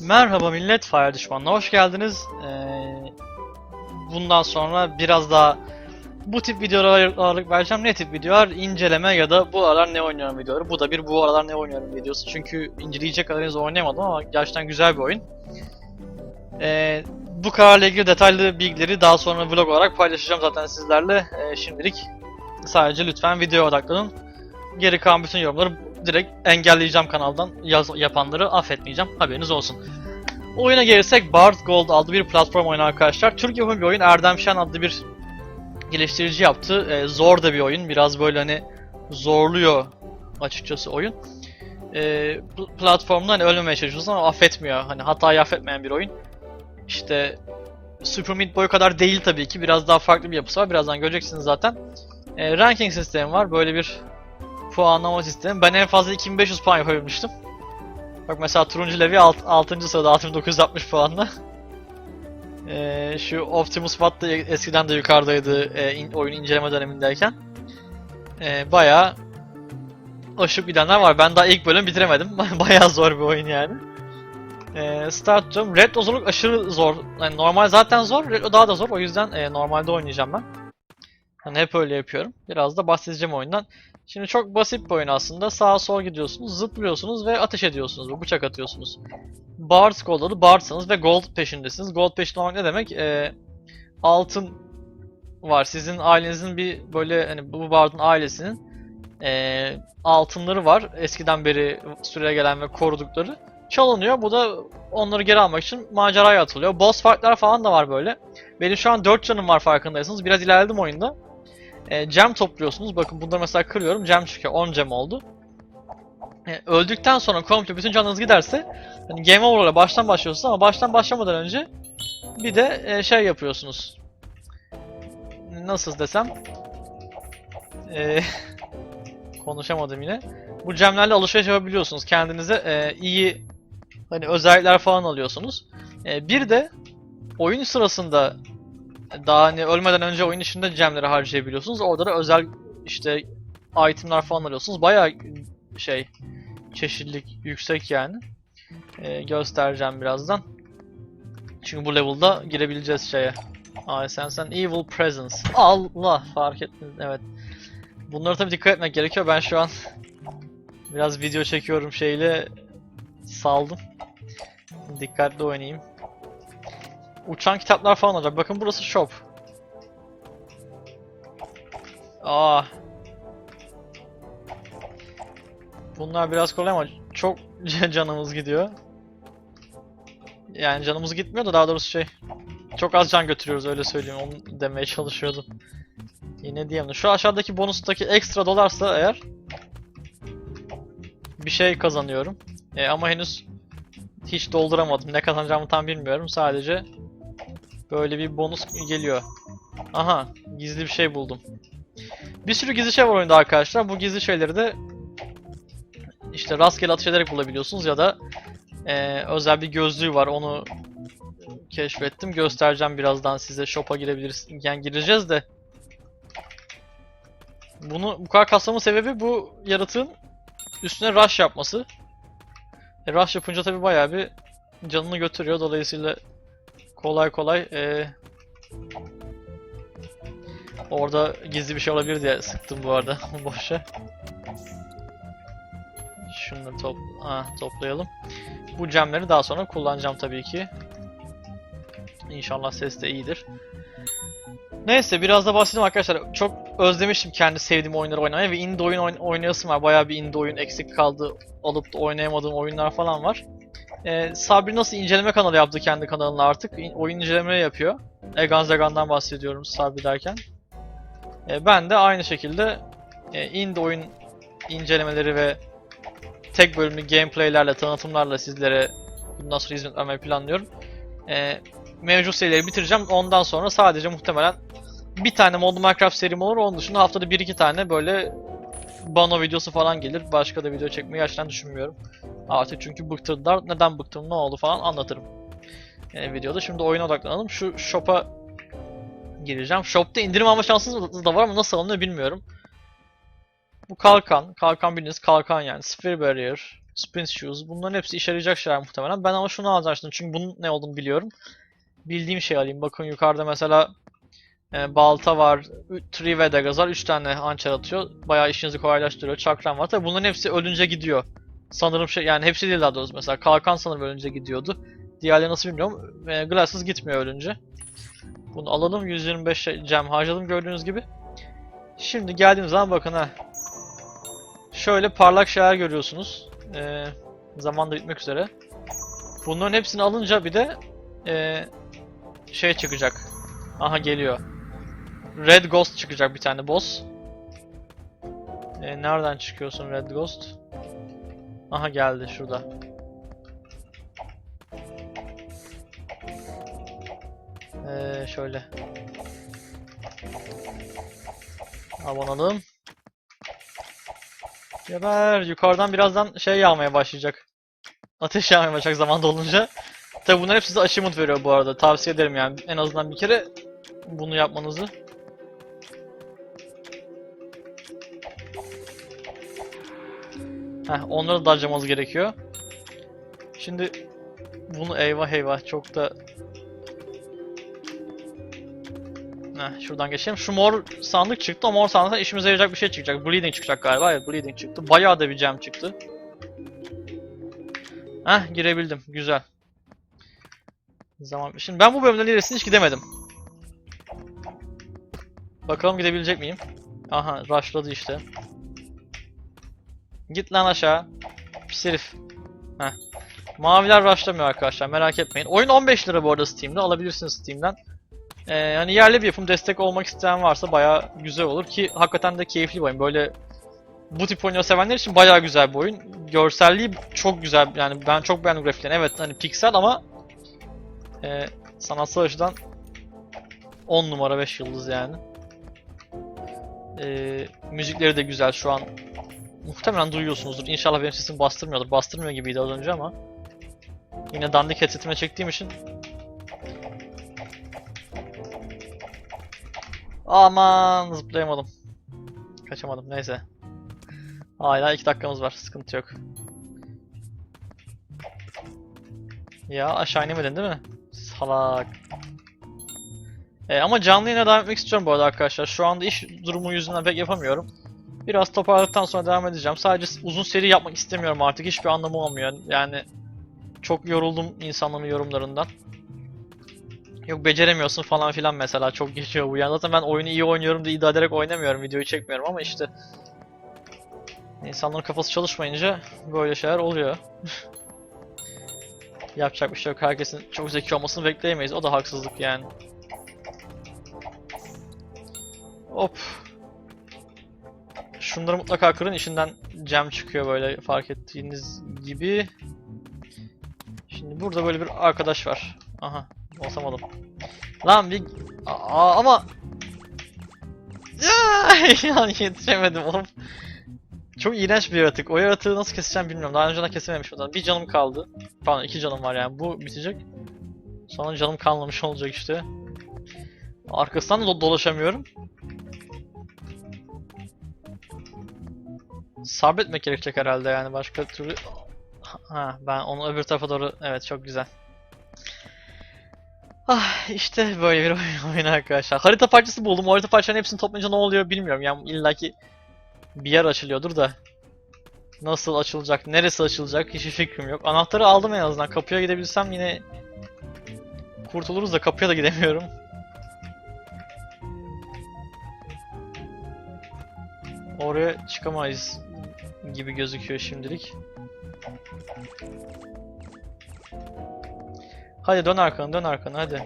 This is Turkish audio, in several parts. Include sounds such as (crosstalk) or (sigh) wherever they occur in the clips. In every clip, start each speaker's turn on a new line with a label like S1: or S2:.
S1: Merhaba millet, Fire Düşmanı'na hoş geldiniz. Ee, bundan sonra biraz daha bu tip videolara ağırlık vereceğim. Ne tip videolar? İnceleme ya da bu aralar ne oynuyorum videoları. Bu da bir bu aralar ne oynuyorum videosu. Çünkü inceleyecek kadar henüz oynayamadım ama gerçekten güzel bir oyun. Ee, bu kararla ilgili detaylı bilgileri daha sonra vlog olarak paylaşacağım zaten sizlerle. Ee, şimdilik sadece lütfen videoya odaklanın. Geri kalan bütün yorumları direkt engelleyeceğim kanaldan yaz, yapanları affetmeyeceğim. Haberiniz olsun. Oyuna gelirsek Bard Gold adlı bir platform oyunu arkadaşlar. Türk yapımı bir oyun. Erdem Şen adlı bir geliştirici yaptı. Ee, zor da bir oyun. Biraz böyle hani zorluyor açıkçası oyun. Ee, platformda hani ölmemeye çalışıyorsun ama affetmiyor. Hani hatayı affetmeyen bir oyun. İşte Super Meat Boy kadar değil tabii ki. Biraz daha farklı bir yapısı var. Birazdan göreceksiniz zaten. Ee, ranking sistemi var. Böyle bir puanlama sistemi. Ben en fazla 2500 puan yapabilmiştim. Bak mesela turuncu Levi 6. sırada 6960 puanla. (laughs) Ee, şu Optimus Watt da eskiden de yukarıdaydı e, in, oyun inceleme dönemindeyken. Ee, bayağı aşıp gidenler var. Ben daha ilk bölüm bitiremedim. (laughs) bayağı zor bir oyun yani. Ee, start diyorum. Red Ozoluk aşırı zor. Yani normal zaten zor. Red daha da zor. O yüzden e, normalde oynayacağım ben. Hani hep öyle yapıyorum. Biraz da bahsedeceğim oyundan. Şimdi çok basit bir oyun aslında. Sağa sola gidiyorsunuz, zıplıyorsunuz ve ateş ediyorsunuz. Bıçak atıyorsunuz. Bard Gold adı Bard'sanız ve Gold peşindesiniz. Gold peşinde olmak ne demek? Ee, altın var. Sizin ailenizin bir böyle hani bu Bard'ın ailesinin ee, altınları var. Eskiden beri süre gelen ve korudukları. Çalınıyor. Bu da onları geri almak için maceraya atılıyor. Boss fight'lar falan da var böyle. Benim şu an 4 canım var farkındaysanız. Biraz ilerledim oyunda. E, gem topluyorsunuz. Bakın bunları mesela kırıyorum. Gem çıkıyor. 10 gem oldu. E, öldükten sonra komple bütün canınız giderse hani game over'la baştan başlıyorsunuz ama baştan başlamadan önce bir de e, şey yapıyorsunuz. Nasıl desem? E, (laughs) konuşamadım yine. Bu gemlerle alışveriş yapabiliyorsunuz. Kendinize e, iyi hani özellikler falan alıyorsunuz. E, bir de oyun sırasında daha hani ölmeden önce oyun içinde gemleri harcayabiliyorsunuz. Orada da özel işte itemler falan alıyorsunuz. Bayağı şey çeşitlilik yüksek yani. Ee, göstereceğim birazdan. Çünkü bu level'da girebileceğiz şeye. And Evil Presence. Allah fark ettiniz evet. Bunlara tabii dikkat etmek gerekiyor. Ben şu an biraz video çekiyorum şeyle saldım. Dikkatli oynayayım. Uçan kitaplar falan olacak. Bakın burası shop. Aa. Bunlar biraz kolay ama çok (laughs) canımız gidiyor. Yani canımız gitmiyor da daha doğrusu şey. Çok az can götürüyoruz öyle söyleyeyim. Onu demeye çalışıyordum. Yine diyemem. Şu aşağıdaki bonustaki ekstra dolarsa eğer bir şey kazanıyorum. E, ama henüz hiç dolduramadım. Ne kazanacağımı tam bilmiyorum. Sadece Böyle bir bonus geliyor. Aha, gizli bir şey buldum. Bir sürü gizli şey var oyunda arkadaşlar. Bu gizli şeyleri de işte rastgele atış ederek bulabiliyorsunuz ya da e, özel bir gözlüğü var. Onu keşfettim. Göstereceğim birazdan size. Shop'a girebiliriz. Yani gireceğiz de. Bunu bu kadar kasmamın sebebi bu yaratığın üstüne rush yapması. E, rush yapınca tabi bayağı bir canını götürüyor. Dolayısıyla kolay kolay ee, orada gizli bir şey olabilir diye sıktım bu arada (laughs) boşa. Şunları top ha, toplayalım. Bu gemleri daha sonra kullanacağım tabii ki. İnşallah ses de iyidir. Neyse biraz da bahsedeyim arkadaşlar. Çok özlemiştim kendi sevdiğim oyunları oynamayı ve indie oyun oyn oynayasım var. Bayağı bir indie oyun eksik kaldı. Alıp da oynayamadığım oyunlar falan var. Ee, Sabri nasıl inceleme kanalı yaptı kendi kanalına artık. Oyun inceleme yapıyor. Egan Zegan'dan bahsediyorum Sabri derken. Ee, ben de aynı şekilde e, indie oyun incelemeleri ve tek bölümlü gameplaylerle, tanıtımlarla sizlere bundan sonra hizmet vermeyi planlıyorum. Ee, mevcut serileri bitireceğim. Ondan sonra sadece muhtemelen bir tane modlu Minecraft serim olur. Onun dışında haftada 1-2 tane böyle Bano videosu falan gelir. Başka da video çekmeyi gerçekten düşünmüyorum. Artık çünkü bıktırdılar. Neden bıktım, ne oldu falan anlatırım. Yani videoda. Şimdi oyuna odaklanalım. Şu shop'a gireceğim. Shop'ta indirim alma şansınız da var ama nasıl alınıyor bilmiyorum. Bu kalkan. Kalkan bildiğiniz kalkan yani. Sphere Barrier. Spin Shoes. Bunların hepsi işe yarayacak şeyler muhtemelen. Ben ama şunu şimdi çünkü bunun ne olduğunu biliyorum. Bildiğim şey alayım. Bakın yukarıda mesela e, balta var, Tree ve Dagaz var. 3 tane hançer atıyor. Bayağı işinizi kolaylaştırıyor. Çakram var. Tabii bunların hepsi ölünce gidiyor. Sanırım şey yani hepsi değil daha doğrusu. Mesela kalkan sanırım ölünce gidiyordu. Diğerleri nasıl bilmiyorum. E, Glasses gitmiyor ölünce. Bunu alalım. 125 cem harcadım gördüğünüz gibi. Şimdi geldiğimiz zaman bakın ha. Şöyle parlak şeyler görüyorsunuz. Ee, zaman da bitmek üzere. Bunların hepsini alınca bir de ee, şey çıkacak. Aha geliyor. Red Ghost çıkacak bir tane boss. Ee, nereden çıkıyorsun Red Ghost? Aha geldi şurada. Ee, şöyle. Abonalım. Geber. Yukarıdan birazdan şey yağmaya başlayacak. Ateş yağmaya başlayacak zaman dolunca. Tabi bunlar hep size achievement veriyor bu arada. Tavsiye ederim yani. En azından bir kere bunu yapmanızı. Heh, onları da harcamanız gerekiyor. Şimdi bunu eyvah eyvah çok da Heh, şuradan geçelim. Şu mor sandık çıktı. O mor sandıktan işimize yarayacak bir şey çıkacak. Bleeding çıkacak galiba. Evet Bleeding çıktı. Bayağı da bir gem çıktı. Heh girebildim. Güzel. Zaman. Şimdi ben bu bölümden ilerisine hiç gidemedim. Bakalım gidebilecek miyim? Aha rushladı işte. Git lan aşağı. Pis herif. Heh. Maviler rushlamıyor arkadaşlar merak etmeyin. Oyun 15 lira bu arada Steam'de alabilirsiniz Steam'den. Ee, hani yerli bir yapım destek olmak isteyen varsa bayağı güzel olur ki hakikaten de keyifli bir oyun. Böyle bu tip oyunu sevenler için bayağı güzel bir oyun. Görselliği çok güzel yani ben çok beğendim grafiklerini. Evet hani piksel ama e, sanatsal açıdan 10 numara 5 yıldız yani. E, müzikleri de güzel şu an. Muhtemelen duyuyorsunuzdur. İnşallah benim sesim bastırmıyordur. Bastırmıyor gibiydi az önce ama. Yine dandik headsetime çektiğim için Aman zıplayamadım. Kaçamadım neyse. Hala iki dakikamız var sıkıntı yok. Ya aşağı inemedin değil mi? Salak. E, ama canlı yine devam etmek istiyorum bu arada arkadaşlar. Şu anda iş durumu yüzünden pek yapamıyorum. Biraz toparladıktan sonra devam edeceğim. Sadece uzun seri yapmak istemiyorum artık. Hiçbir anlamı olmuyor. Yani çok yoruldum insanların yorumlarından. Yok beceremiyorsun falan filan mesela çok geçiyor bu yani. Zaten ben oyunu iyi oynuyorum diye iddia ederek oynamıyorum, videoyu çekmiyorum ama işte insanların kafası çalışmayınca böyle şeyler oluyor. (laughs) Yapacak bir şey yok. Herkesin çok zeki olmasını bekleyemeyiz. O da haksızlık yani. Hop. Şunları mutlaka kırın. içinden cam çıkıyor böyle fark ettiğiniz gibi. Şimdi burada böyle bir arkadaş var. Aha. Basamadım. Lan bir... Aa, ama... Ya, (laughs) yani yetişemedim oğlum. Çok iğrenç bir yaratık. O yaratığı nasıl keseceğim bilmiyorum. Daha önceden kesememişim zaten. Bir canım kaldı. Pardon iki canım var yani. Bu bitecek. Sonra canım kalmamış olacak işte. Arkasından da do- dolaşamıyorum. Sabretmek gerekecek herhalde yani başka türlü... Ha ben onu öbür tarafa doğru... Evet çok güzel. Ah işte böyle bir oyun, (laughs) arkadaşlar. Harita parçası buldum. O harita parçalarının hepsini toplayınca ne oluyor bilmiyorum. Yani illaki bir yer açılıyordur da. Nasıl açılacak, neresi açılacak hiçbir fikrim yok. Anahtarı aldım en azından. Kapıya gidebilsem yine kurtuluruz da kapıya da gidemiyorum. Oraya çıkamayız gibi gözüküyor şimdilik. Hadi dön arkanı dön arkanı hadi.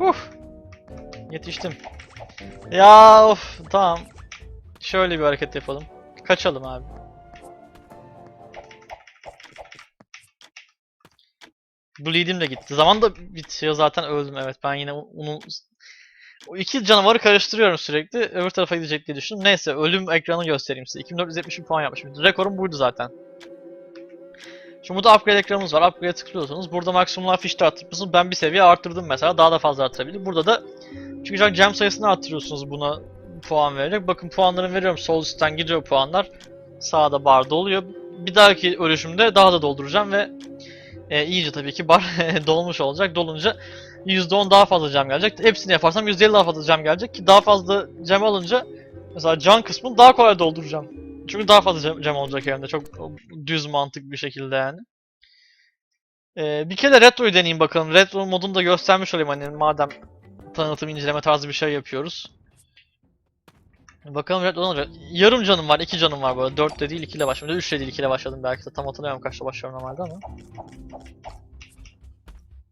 S1: Uf. Yetiştim. Ya of tamam. Şöyle bir hareket yapalım. Kaçalım abi. Bleed'im de gitti. Zaman da bitiyor zaten öldüm evet. Ben yine onu o iki canavarı karıştırıyorum sürekli. Öbür tarafa gidecek diye düşündüm. Neyse ölüm ekranı göstereyim size. 2470 puan yapmışım. Rekorum buydu zaten. Şimdi burada upgrade ekranımız var. Upgrade'e tıklıyorsunuz. Burada maksimum life işte arttırıyorsunuz. Ben bir seviye arttırdım mesela. Daha da fazla arttırabilirim. Burada da çıkacak gem sayısını arttırıyorsunuz buna puan verecek. Bakın puanlarını veriyorum. Sol üstten gidiyor puanlar. Sağda bar doluyor. Bir dahaki ölüşümde daha da dolduracağım ve e, iyice tabii ki bar (laughs) dolmuş olacak. Dolunca %10 daha fazla cam gelecek. Hepsini yaparsam %50 daha fazla cam gelecek ki daha fazla cam alınca mesela can kısmını daha kolay dolduracağım. Çünkü daha fazla cam, olacak elimde. Çok düz mantık bir şekilde yani. Ee, bir kere retroyu deneyeyim bakalım. Retro modunu da göstermiş olayım hani madem tanıtım inceleme tarzı bir şey yapıyoruz. Bakalım retro olacak. Yarım canım var, iki canım var böyle. 4 de değil, 2 ile başladım. 3 de değil, 2 ile başladım belki de. Tam hatırlamıyorum kaçta başlıyorum normalde ama.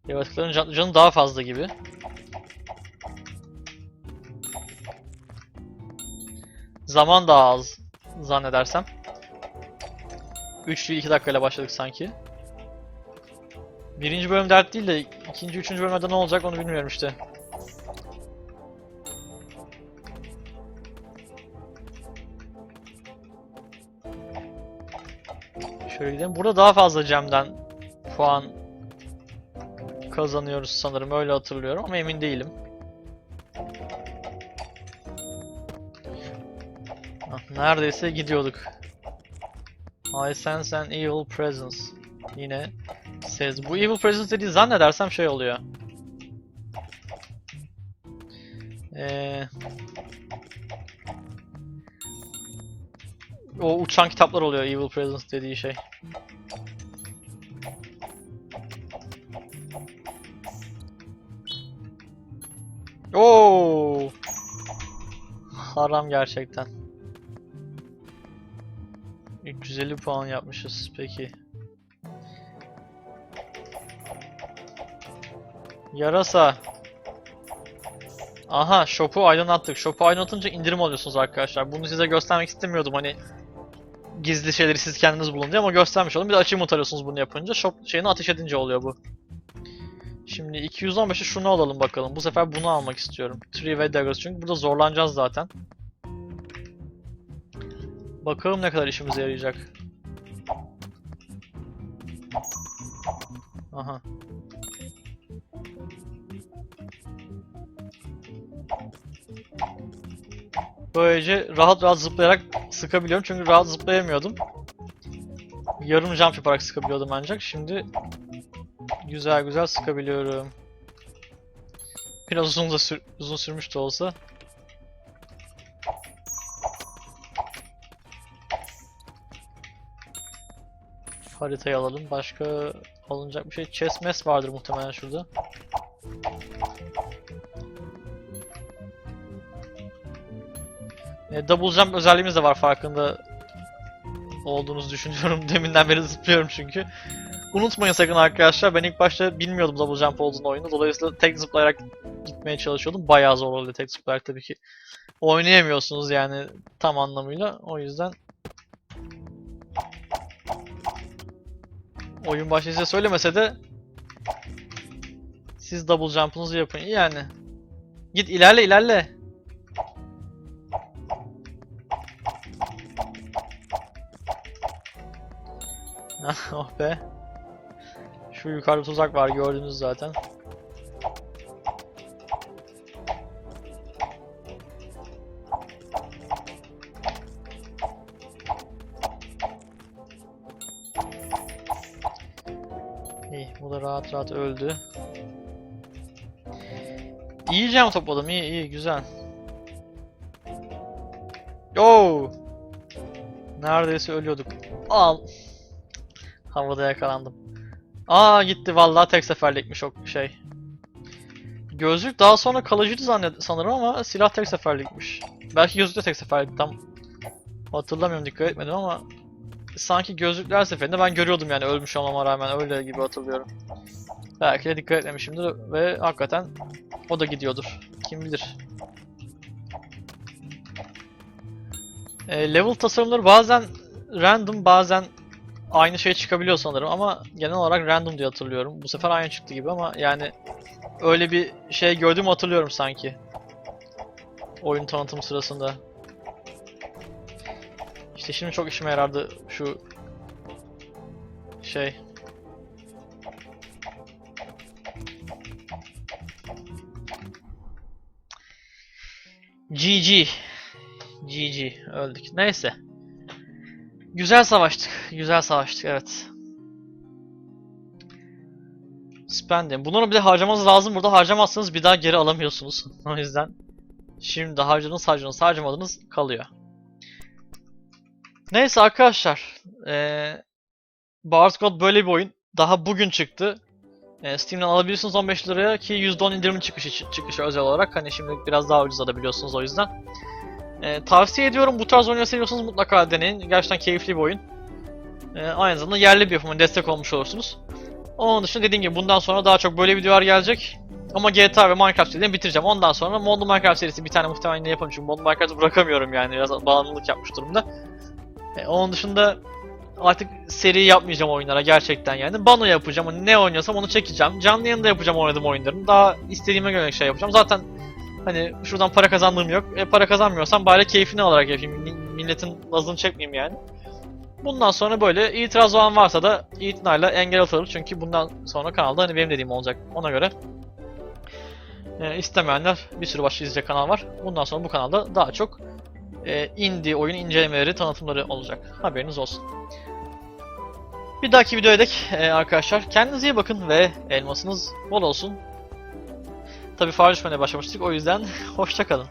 S1: Yaratıkların can, canı daha fazla gibi. Zaman daha az zannedersem. 3 değil 2 dakikayla başladık sanki. Birinci bölüm dert değil de ikinci, üçüncü bölümde ne olacak onu bilmiyorum işte. Şöyle gidelim. Burada daha fazla Cem'den puan kazanıyoruz sanırım. Öyle hatırlıyorum ama emin değilim. Ah, Neredeyse gidiyorduk. I sense an evil presence. Yine says. Bu evil presence dediği zannedersem şey oluyor. Ee, o uçan kitaplar oluyor evil presence dediği şey. Haram gerçekten. 350 puan yapmışız peki. Yarasa. Aha, shop'u aydınlattık. Shop'u aydınlatınca indirim alıyorsunuz arkadaşlar. Bunu size göstermek istemiyordum hani gizli şeyleri siz kendiniz bulun diye ama göstermiş oldum. Bir de achievement arıyorsunuz bunu yapınca. Shop şeyini ateş edince oluyor bu. Şimdi 215'e şunu alalım bakalım. Bu sefer bunu almak istiyorum. Tree ve Daggers çünkü burada zorlanacağız zaten. Bakalım ne kadar işimize yarayacak. Aha. Böylece rahat rahat zıplayarak sıkabiliyorum çünkü rahat zıplayamıyordum. Yarım jump yaparak sıkabiliyordum ancak şimdi güzel güzel sıkabiliyorum. Biraz uzun da sür uzun sürmüş de olsa. Haritayı alalım. Başka alınacak bir şey. Chest mess vardır muhtemelen şurada. E, double jump özelliğimiz de var farkında olduğunuzu düşünüyorum. (laughs) Deminden beri zıplıyorum çünkü. Unutmayın sakın arkadaşlar ben ilk başta bilmiyordum double jump olduğunu oyunu. Dolayısıyla tek zıplayarak gitmeye çalışıyordum. Bayağı zor oluyor tek zıplayarak tabii ki. Oynayamıyorsunuz yani tam anlamıyla. O yüzden oyun başta size söylemese de siz double jump'ınızı yapın. Yani git ilerle ilerle. oh (laughs) be. Şu yukarıda tuzak var gördünüz zaten. İyi, bu da rahat rahat öldü. İyi cam topladım, iyi iyi güzel. Yo! Neredeyse ölüyorduk. Al. Havada yakalandım. Aa gitti vallahi tek seferlikmiş o şey. Gözlük daha sonra kalıcıydı zannet sanırım ama silah tek seferlikmiş. Belki gözlük de tek seferlik tam hatırlamıyorum dikkat etmedim ama sanki gözlükler seferinde ben görüyordum yani ölmüş olmama rağmen öyle gibi hatırlıyorum. Belki de dikkat etmemişimdir ve hakikaten o da gidiyordur. Kim bilir. E, level tasarımları bazen random bazen aynı şey çıkabiliyor sanırım ama genel olarak random diye hatırlıyorum. Bu sefer aynı çıktı gibi ama yani öyle bir şey gördüğümü hatırlıyorum sanki. Oyun tanıtım sırasında. İşte şimdi çok işime yarardı şu şey. GG. GG öldük. Neyse. Güzel savaştık. Güzel savaştık evet. Spending. Bunları bir de harcamanız lazım. Burada harcamazsanız bir daha geri alamıyorsunuz. (laughs) o yüzden şimdi harcadınız harcadınız harcamadınız kalıyor. Neyse arkadaşlar. Ee, Bard's God böyle bir oyun. Daha bugün çıktı. Ee, Steam'den alabilirsiniz 15 liraya ki %10 indirim çıkışı, çıkışı özel olarak. Hani şimdi biraz daha ucuz alabiliyorsunuz o yüzden. Ee, tavsiye ediyorum. Bu tarz oyunları seviyorsanız mutlaka deneyin. Gerçekten keyifli bir oyun. Ee, aynı zamanda yerli bir yapıma destek olmuş olursunuz. Onun dışında dediğim gibi bundan sonra daha çok böyle videolar gelecek. Ama GTA ve Minecraft seriden bitireceğim. Ondan sonra Modlu Minecraft serisi bir tane muhtemelen yaparım çünkü Modlu Minecraft'ı bırakamıyorum yani biraz bağımlılık yapmış durumda. Ee, onun dışında artık seri yapmayacağım oyunlara gerçekten yani. Bano yapacağım. Hani ne oynuyorsam onu çekeceğim. Canlı yayında yapacağım oynadığım oyunların. Daha istediğime göre şey yapacağım. Zaten hani şuradan para kazandığım yok. E para kazanmıyorsam bari keyfini alarak yapayım. Mi- Milletin nazını çekmeyeyim yani. Bundan sonra böyle itiraz olan varsa da itinayla engel atarım. Çünkü bundan sonra kanalda hani benim dediğim olacak. Ona göre e, istemeyenler bir sürü başka izleyecek kanal var. Bundan sonra bu kanalda daha çok e, indie oyun incelemeleri, tanıtımları olacak. Haberiniz olsun. Bir dahaki videoya dek e, arkadaşlar kendinize iyi bakın ve elmasınız bol olsun. Tabi düşmene başlamıştık o yüzden (laughs) hoşçakalın.